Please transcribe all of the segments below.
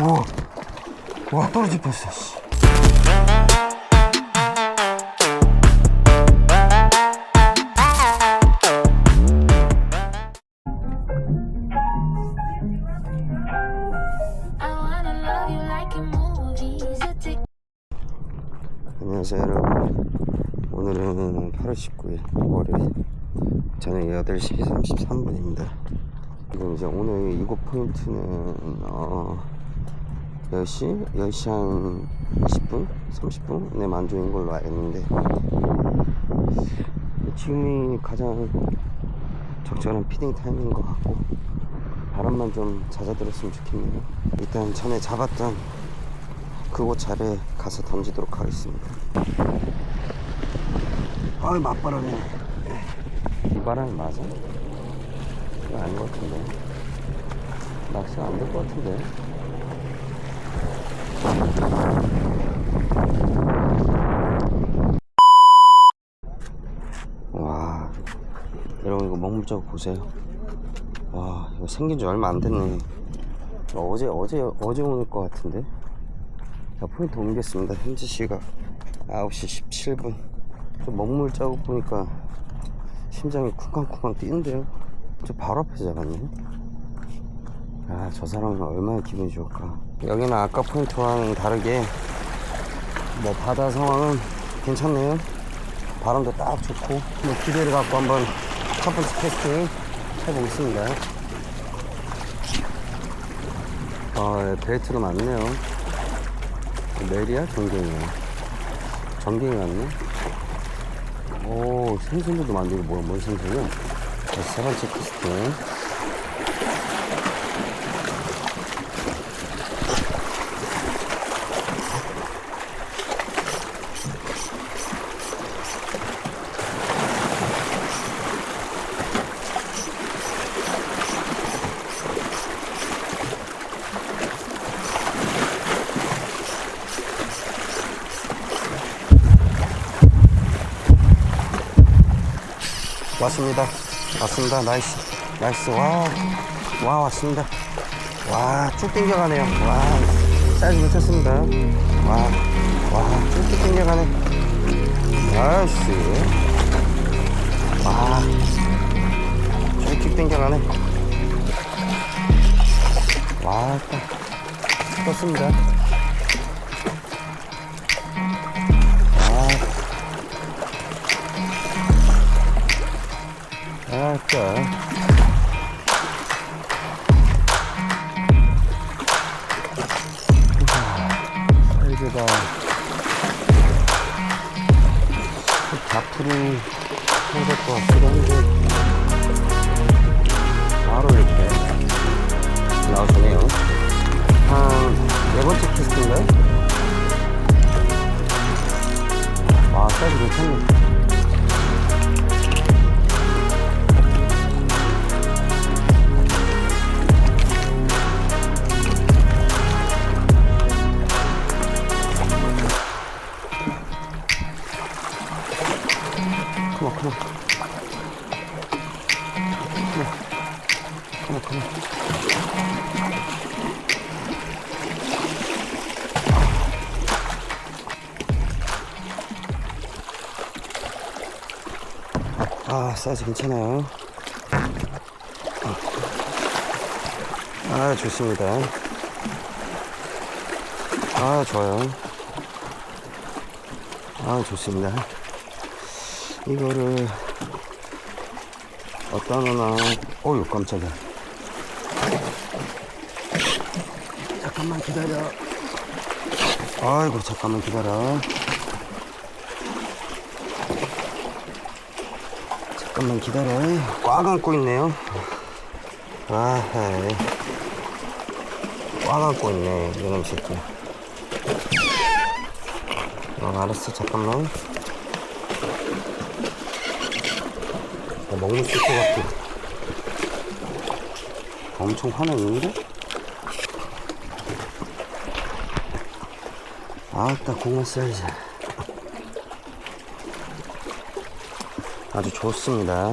와, 와 떨어질 뻔했어. 씨. 안녕하세요 여러분. 오늘은 8월 19일 월요일 저녁 8시 33분입니다. 지금 이제 오늘 이곳 포인트는 어 10시? 10시 한 20분? 30분? 내 만조인 걸로 알겠는데 지금이 가장 적절한 피딩 타임인 것 같고 바람만 좀 잦아들었으면 좋겠네요. 일단 전에 잡았던 그곳 자리에 가서 던지도록 하겠습니다. 아이 맞바람이네. 이 바람이 맞아? 이거 아닌 것 같은데. 낚시가 안 될 것 같은데. 와, 여러분 이거 먹물자국 보세요. 와, 이거 생긴 지 얼마 안 됐네. 어, 어제 어제 어제 오는 것 같은데. 자, 포인트 옮겼습니다. 현재 시각 9시 17분. 저 먹물 자국 보니까 심장이 쿵쾅쿵쾅 뛰는데요. 저 바로 앞에서 잡았네. 아, 저 사람은 얼마나 기분이 좋을까. 여기는 아까 포인트와는 다르게 뭐 바다 상황은 괜찮네요. 바람도 딱 좋고 뭐 기대를 갖고 한번 첫 번째 캐스팅 해보겠습니다. 아, 예, 벨트가 많네요. 메리야? 전갱이야? 전갱이 같네? 오, 생선들도 이거 뭐야, 뭔 생선이야? 자, 세 번째 캐스팅. 왔습니다. 왔습니다. 나이스. 나이스. 와. 와, 왔습니다. 와, 쭉 당겨가네요. 와, 사이즈 미쳤습니다. 와, 와, 쭉쭉 당겨가네. 나이스. 와, 쭉쭉 당겨가네. 와, 딱. 떴습니다. 아까 사이즈가 앞으로 생겼것 같기도 한데. 바로 이렇게 나오시네요. 한네 번째 캐스트인가요? 와 사이즈 괜찮네 사이즈 괜찮아요. 아, 좋습니다. 아, 좋아요. 아, 좋습니다. 이거를 어디다 놓나 어휴 깜짝이야 잠깐만 기다려 아이고 잠깐만 기다려 잠깐만 기다려 꽉 안고 있네요 아하이 꽉 안고 있네 이놈 새끼 어 알았어 잠깐만 어, 먹는 수 있을 것 같아. 엄청 화나는데? 아따, 공만 사이즈. 아주 좋습니다.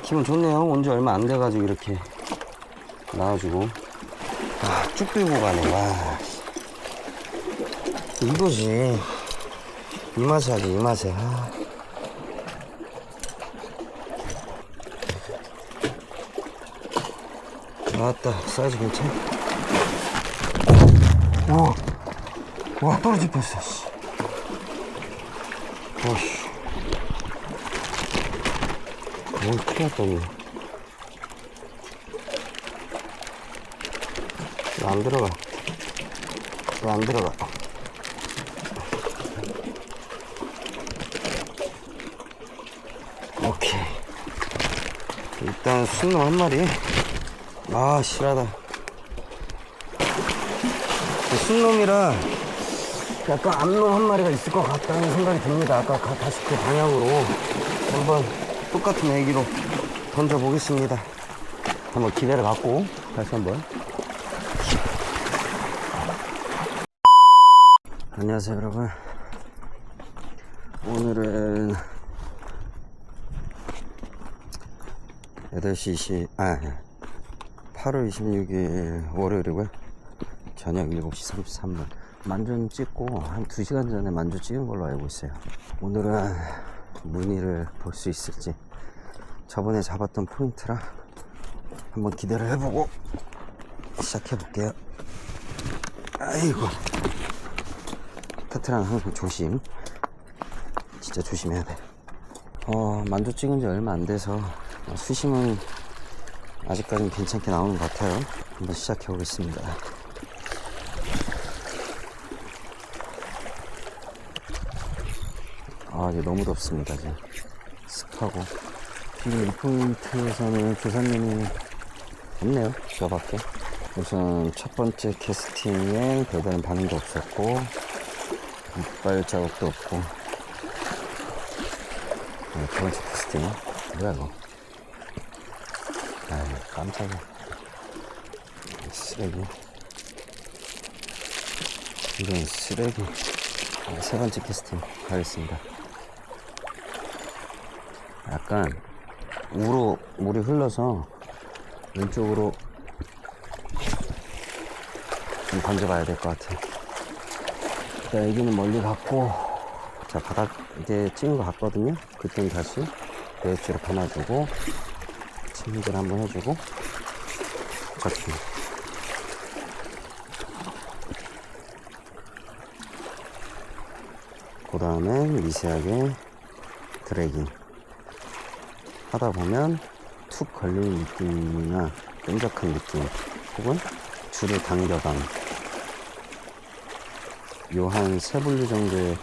기분 좋네요. 온지 얼마 안 돼가지고 이렇게 나와주고. 아, 쭉 들고 가네, 와. 이거지. 이 맛에 하지, 이 맛에. 아. 나왔다. 사이즈 괜찮아? 와, 와, 떨어질 뻔했어, 씨. 오씨. 오, 큰일 났다니. 이거 안 들어가. 안 들어가. 오케이. 일단 순놈 한 마리. 아, 실하다. 순놈이라 약간 암놈 한 마리가 있을 것 같다는 생각이 듭니다. 아까 가- 다시 그 방향으로 한번 똑같은 애기로 던져보겠습니다. 한번 기대를 갖고 다시 한번. 안녕하세요, 여러분. 오늘은 8시 20, 아, 8월 26일 월요일이고요. 저녁 7시 33분. 만전 찍고 한 2시간 전에 만주 찍은 걸로 알고 있어요. 오늘은 무늬를 볼 수 있을지 저번에 잡았던 포인트라 한번 기대를 해보고 시작해 볼게요. 아이고. 테트랑 항상 조심. 진짜 조심해야 돼. 어, 만조 찍은 지 얼마 안 돼서 수심은 아직까지는 괜찮게 나오는 것 같아요. 한번 시작해 보겠습니다. 아, 이제 너무 덥습니다, 지금. 습하고. 지금 이 포인트에서는 조사님이 없네요, 저밖에. 우선 첫 번째 캐스팅엔 별다른 반응도 없었고, 이빨 자국도 없고, 네, 두 번째 캐스팅. 뭐야, 이거. 아유, 깜짝이야. 쓰레기. 이런 쓰레기. 네, 세 번째 캐스팅 가겠습니다. 약간 우로 물이 흘러서 왼쪽으로 좀 던져봐야 될 것 같아. 일단 여기는 멀리 갔고, 자 바닥 이제 찍은 것 같거든요. 그땐 다시 배수로 감아주고 침질 한번 해주고 저기 그 다음에 미세하게 드래깅 하다 보면 툭 걸리는 느낌이나 끈적한 느낌 혹은 줄을 당겨감 요한 세 분류 정도의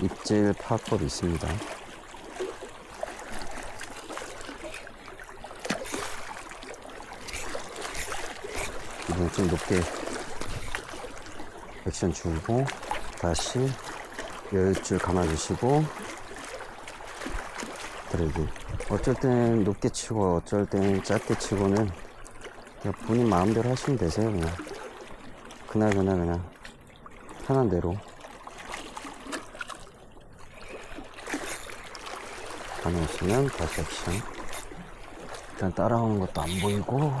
입질 파악법이 있습니다. 이번 좀 높게 액션 주고 다시 열 줄 감아주시고 드래기 어쩔 땐 높게 치고 어쩔 땐 짧게 치고는 본인 마음대로 하시면 되세요 그냥. 그날 그날 그냥 편한 대로. 다녀오시면 다시 액션. 일단 따라오는 것도 안 보이고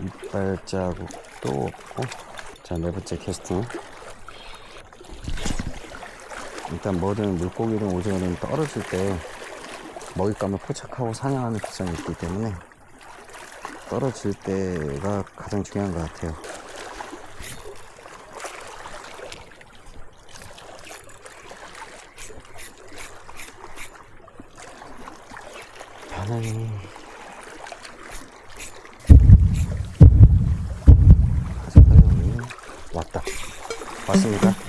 이빨 자국도 없고. 자 네 번째 캐스팅. 일단 뭐든 물고기든 오징어든 떨어질 때 먹잇감을 포착하고 사냥하는 특성이 있기 때문에 떨어질 때가 가장 중요한 것 같아요. 빨리 왔다. 왔습니다.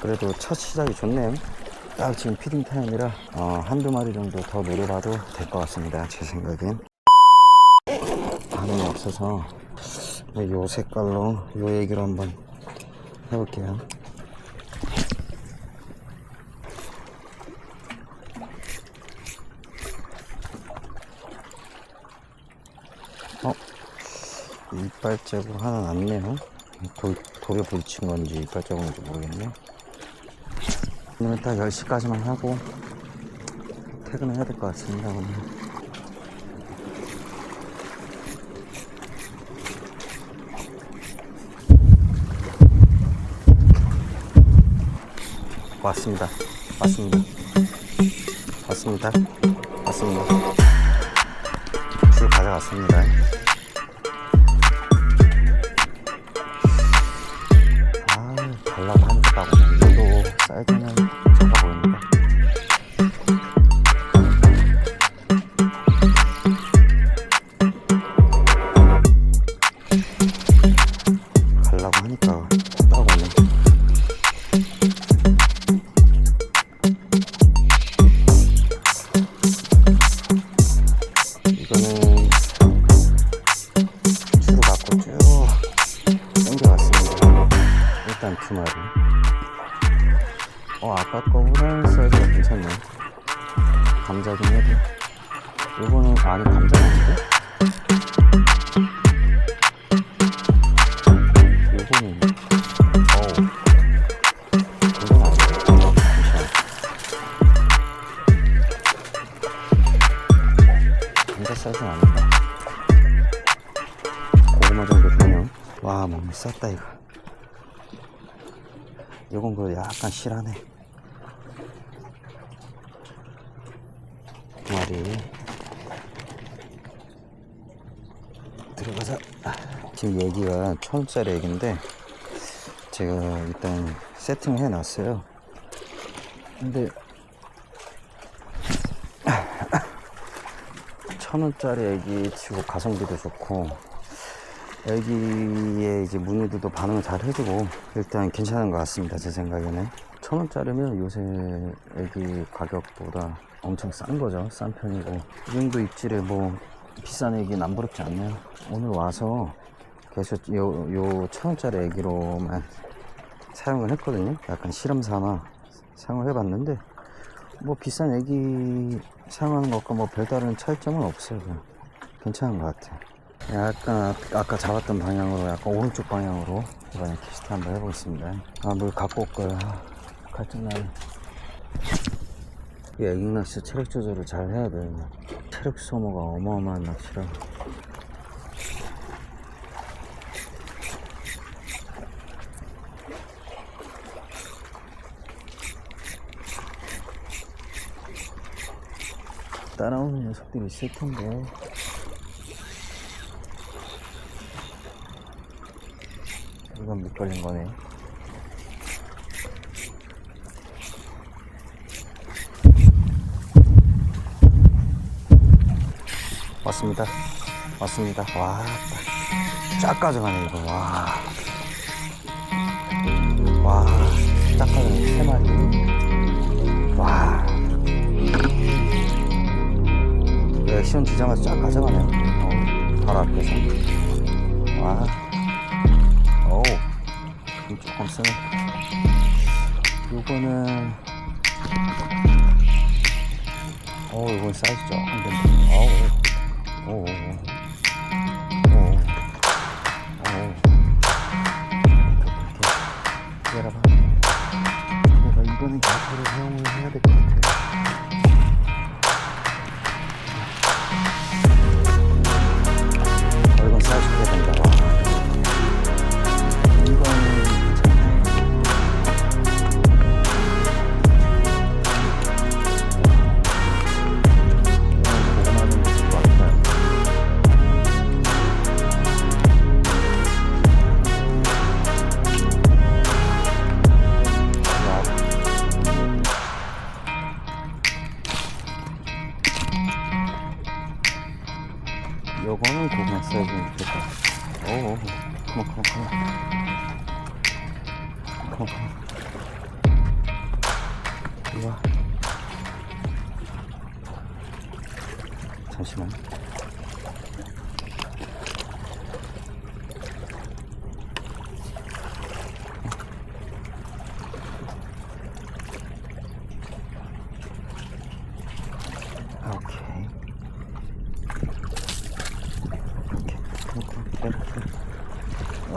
그래도 첫 시작이 좋네요. 딱 지금 피딩 타임이라 어, 한두 마리 정도 더 노려봐도 될 것 같습니다. 제 생각엔. 반응이 없어서 네, 요 색깔로 요 얘기로 한번 해볼게요. 어? 이빨 자국 하나 났네요. 돌, 돌에 부딪힌 건지 이빨 자국인지 모르겠네. 오늘 딱 10시까지만 하고 퇴근을 해야 될 것 같습니다, 오늘. 왔습니다. 왔습니다. 왔습니다. 왔습니다. 줄 가져갔습니다. 쌌다, 이거. 요건 그 약간 실하네. 두 마리. 들어가자. 아, 지금 얘기가 천 원짜리 얘기인데, 제가 일단 세팅을 해놨어요. 근데, 천 원짜리 애기 치고 가성비도 좋고 애기의 이제 무늬들도 반응을 잘 해주고 일단 괜찮은 것 같습니다 제 생각에는 천 원짜리면 요새 애기 가격보다 엄청 싼 거죠 싼 편이고 이 정도 입질에 뭐 비싼 애기 남부럽지 않네요 오늘 와서 계속 요 요 천 원짜리 애기로만 사용을 했거든요 약간 실험 삼아 사용을 해봤는데 뭐 비싼 애기 사용하는 것과 뭐 별다른 차이점은 없어요. 괜찮은 것 같아요. 약간 아- 아까 잡았던 방향으로 약간 오른쪽 방향으로 이번에 캐스트 한번 해보겠습니다. 아물 갖고 올 걸. 아, 갈증나네. 이 애기 낚시 체력 조절을 잘 해야 돼요. 체력 소모가 어마어마한 낚시라. 따라오는 녀석들이 있을 텐데. 이건 밑걸린 거네. 왔습니다. 왔습니다. 와, 쫙 가져가네, 이거. 와. 와, 쫙 가져가네, 세 마리. 와. 액션 주자마자 쫙 가져가네요. 어, 바로 앞에서. 와. 좀 조금 쓰네. 요거는, 어 이건 사이즈 조금 된다. 어우, 어우,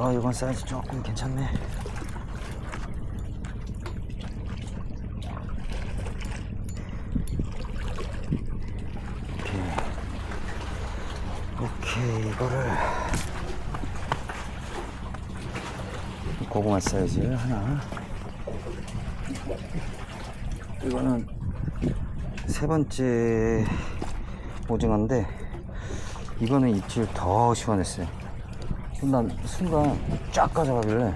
어, 이건 사이즈 조금 괜찮네. 오케이. 오케이, 이거를. 고구마 사이즈 하나. 이거는 세 번째 오징어인데, 이거는 입질 더 시원했어요. 난 순간 쫙 가져가길래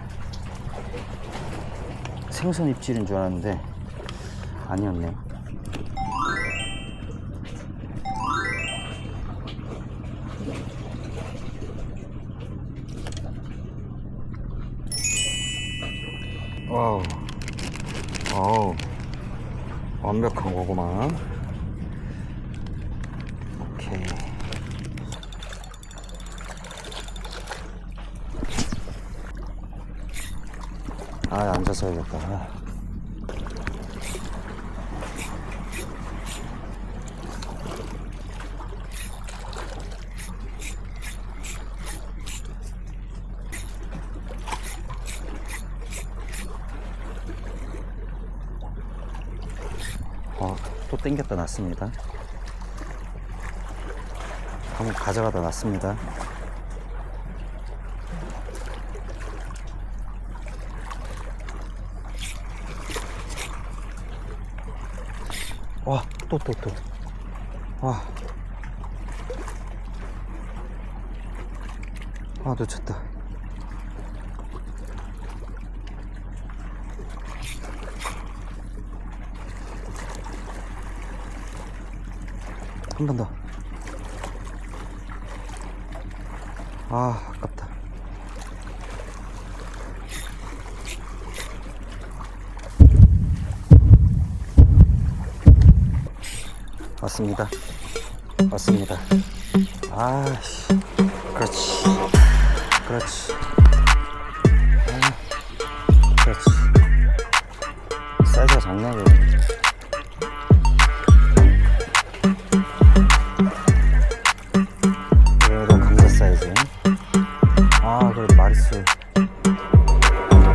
생선 입질인 줄 알았는데 아니었네요. 와우, 어우, 완벽한 거구만. 오케이. 아 앉아서 해야겠다. 아. 어, 또 땡겼다 놨습니다. 한번 가져가다 놨습니다 와, 또, 또, 또. 와. 아, 놓쳤다. 한 번 더. 아, 아깝다. 왔습니다. 왔습니다. 아씨. 그렇지. 그렇지. 아, 그렇지. 사이즈가 장난이에요. 그래도 감자 사이즈. 아, 그래도 마리스.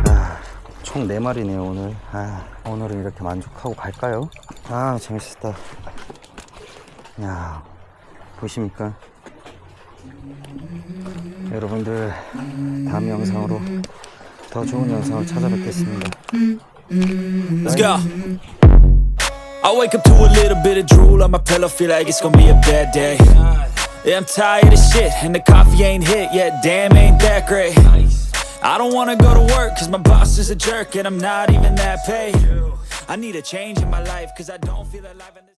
아, 총 4마리네요, 오늘. 아, 오늘은 이렇게 만족하고 갈까요? 아, 재밌었다. 야, 보십니까? 여러분들, 다음 영상으로 더 좋은 영상을 찾아뵙겠습니다. Let's go. I wake up to a little bit of drool on my pillow, feel like it's gonna be a bad day. Yeah, I'm tired of shit, and the coffee ain't hit yet. Damn, ain't that great. I don't wanna go to work, cause my boss is a jerk, and I'm not even that paid. I need a change in my life, cause I don't feel alive in this.